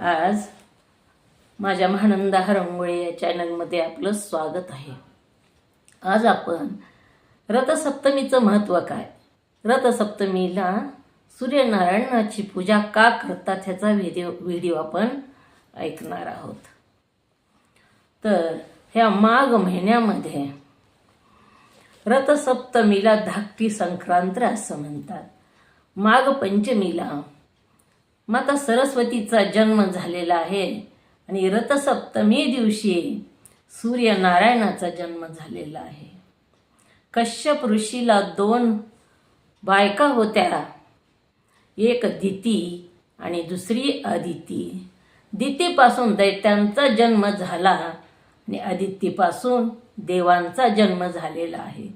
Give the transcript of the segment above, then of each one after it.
आज माझ्या महानंदा हरंगोळे या चॅनलमध्ये आपलं स्वागत आहे. आज आपण रथसप्तमीचं महत्त्व काय? रथसप्तमीला सूर्यनारायणाची पूजा का करतात ह्याचा व्हिडिओ व्हिडिओ आपण ऐकणार आहोत. तर ह्या माघ महिन्यामध्ये रथसप्तमीला धाकटी संक्रांत असं म्हणतात. माघ पंचमीला माता सरस्वतीचा जन्म झालेला आहे आणि रथसप्तमी दिवशी सूर्यनारायणाचा जन्म झालेला आहे. कश्यप ऋषीला दोन बायका होत्या. एक दिती आणि दुसरी अदिती. दितीपासून दैत्यांचा जन्म झाला आणि अदितीपासून देवांचा जन्म झालेला आहे.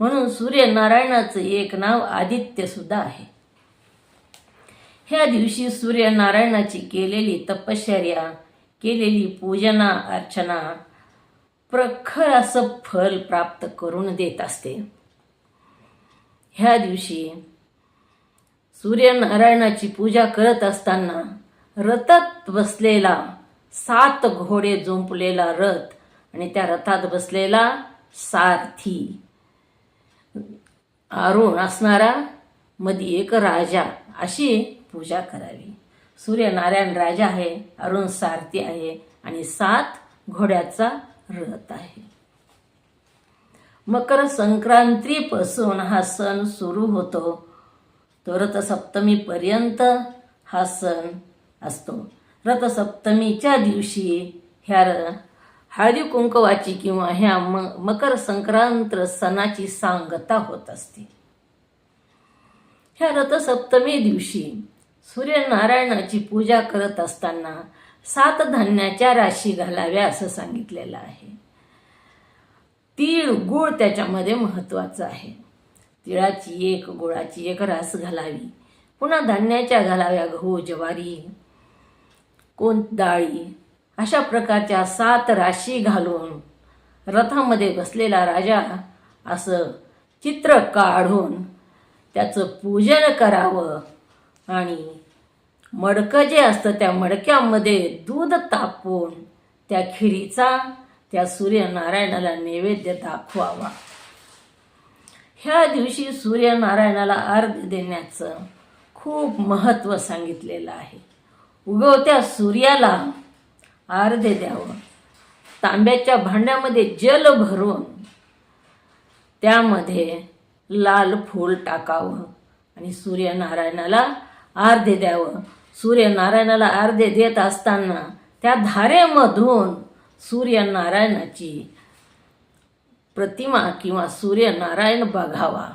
म्हणून सूर्यनारायणाचं एक नाव आदित्यसुद्धा आहे. ह्या दिवशी सूर्यनारायणाची केलेली तपश्चर्या केलेली पूजना अर्चना प्रखर असं फल प्राप्त करून देत असते. ह्या दिवशी सूर्यनारायणाची पूजा करत असताना रथात बसलेला सात घोडे जुंपलेला रथ आणि त्या रथात बसलेला सारथी अरुण असणारा मध्ये एक राजा अशी पूजा करावी. सूर्यनारायण राजा आहे अरुण सारथी आहे आणि सात घोड्याचा रथ आहे. मकर संक्रांतीपासून हा सण सुरू होतो. तो रथसप्तमीपर्यंत हा सण असतो. रथसप्तमीच्या दिवशी ह्या र- हळदी कुंकवाची किंवा ह्या म मकर संक्रांत सणाची सांगता होत असते. ह्या रथसप्तमी दिवशी सूर्यनारायणाची पूजा करत असताना सात धान्याच्या राशी घालाव्या असं सांगितलेलं आहे. तीळ गुळ त्याच्यामध्ये महत्त्वाचं आहे. तिळाची एक गुळाची एक रास घालावी. पुन्हा धान्याच्या घालाव्या गहू ज्वारी कोण डाळी अशा प्रकारच्या सात राशी घालून रथामध्ये बसलेला राजा असं चित्र काढून त्याचं पूजन करावं आणि मडकं जे असतं त्या मडक्यामध्ये दूध तापवून त्या खिरीचा त्या सूर्यनारायणाला नैवेद्य दाखवावा. ह्या दिवशी सूर्यनारायणाला अर्घ देण्याचं खूप महत्त्व सांगितलेलं आहे. उगवत्या सूर्याला अर्ध्य द्यावं. तांब्याच्या भांड्यामध्ये जल भरून त्यामध्ये लाल फूल टाकावं आणि सूर्यनारायणाला अर्धे द्यावं. सूर्यनारायणाला अर्धे देत असताना त्या धारेमधून सूर्यनारायणाची प्रतिमा किंवा सूर्यनारायण बघावा.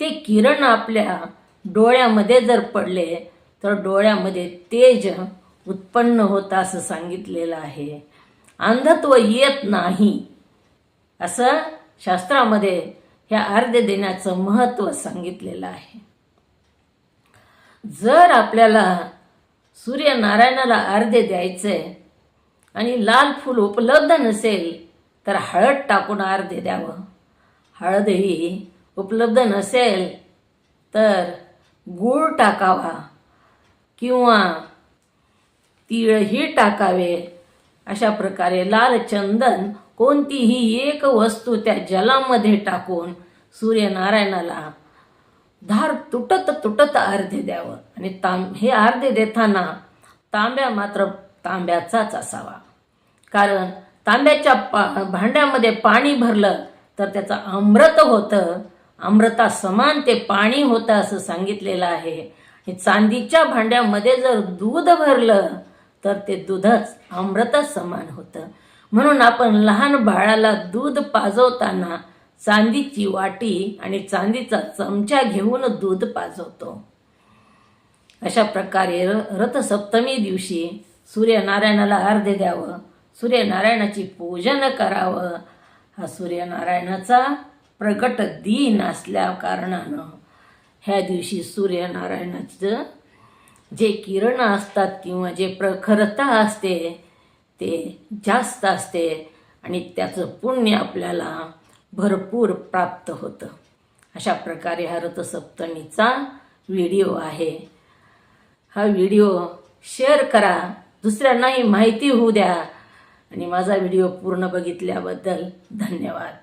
ते किरण आपल्या डोळ्यामध्ये जर पडले तर डोळ्यामध्ये तेज उत्पन्न होतं असं सांगितलेलं आहे. अंधत्व येत नाही असं शास्त्रामध्ये ह्या अर्ध्य देण्याचं महत्त्व सांगितलेलं आहे. जर आपल्याला सूर्यनारायणाला अर्धे द्यायचे आणि लाल फूल उपलब्ध नसेल तर हळद टाकून अर्धे द्यावं. हळदही उपलब्ध नसेल तर गूळ टाकावा किंवा तिळही टाकावे. अशा प्रकारे लाल चंदन कोणतीही एक वस्तू त्या जलामध्ये टाकून सूर्यनारायणाला धार तुटत तुटत अर्धे द्यावं. आणि तांब हे अर्धे देताना तांब्या मात्र तांब्याचाच असावा. कारण तांब्याच्या पा भांड्यामध्ये पाणी भरलं तर त्याचं अमृत होतं. अमृता समान ते पाणी होतं असं सांगितलेलं आहे. चांदीच्या भांड्यामध्ये जर दूध भरलं तर ते दूधच अमृतच समान होतं. म्हणून आपण लहान बाळाला दूध पाजवताना चांदीची वाटी आणि चांदीचा चमचा घेऊन दूध पाजवतो. अशा प्रकारे र रथसप्तमी दिवशी सूर्यनारायणाला अर्धे द्यावं सूर्यनारायणाची पूजन करावं. हा सूर्यनारायणाचा प्रगट दिन असल्या कारणानं ह्या दिवशी सूर्यनारायणाचं जे किरण असतात किंवा जे प्रखरता असते ते जास्त असते आणि त्याचं पुण्य आपल्याला भरपूर प्राप्त होतं. अशा प्रकारे हा रथसप्तमीचा व्हिडिओ आहे. हा व्हिडिओ शेअर करा. दुसऱ्यांनाही माहिती होऊ द्या. आणि माझा व्हिडिओ पूर्ण बघितल्याबद्दल धन्यवाद.